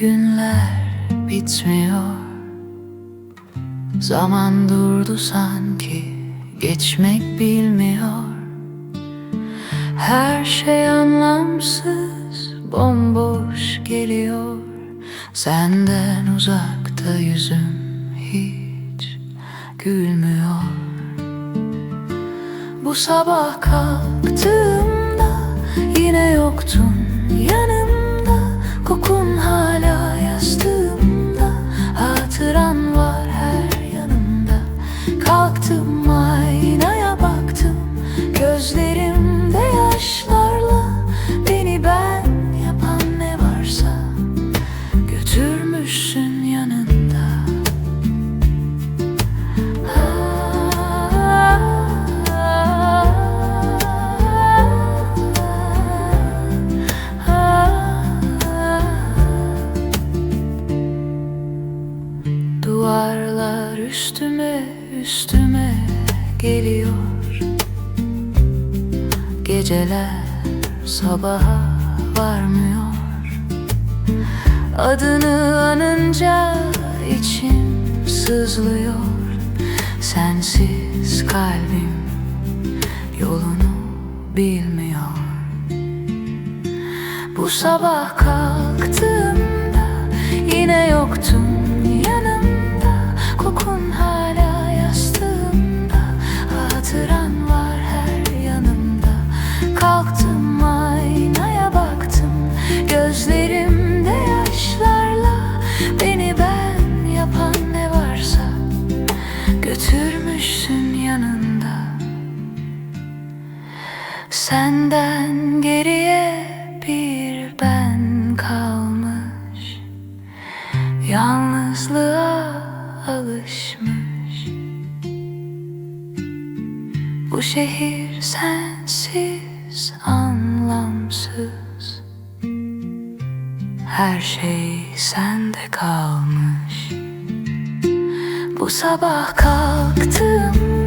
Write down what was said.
günler bitmiyor? Zaman durdu sanki geçmek bilmiyor. Her şey anlamsız bomboş geliyor. Senden uzakta yüzüm hiç gülmüyor. Bu sabah kalktığımda yine yoktun yanımda Duvarlar üstüme üstüme geliyor. Geceler sabaha varmıyor. Adını anınca içim sızlıyor. Sensiz kalbim yolunu bilmiyor. Bu sabah kalktığımda yine yoktun Gözlerimde yaşlarla Beni ben yapan ne varsa Götürmüşsün yanında. Senden geriye bir ben kalmış Yalnızlığa alışmış. Bu şehir sensiz anlamsız Her şey sende kalmış. Bu sabah yoktun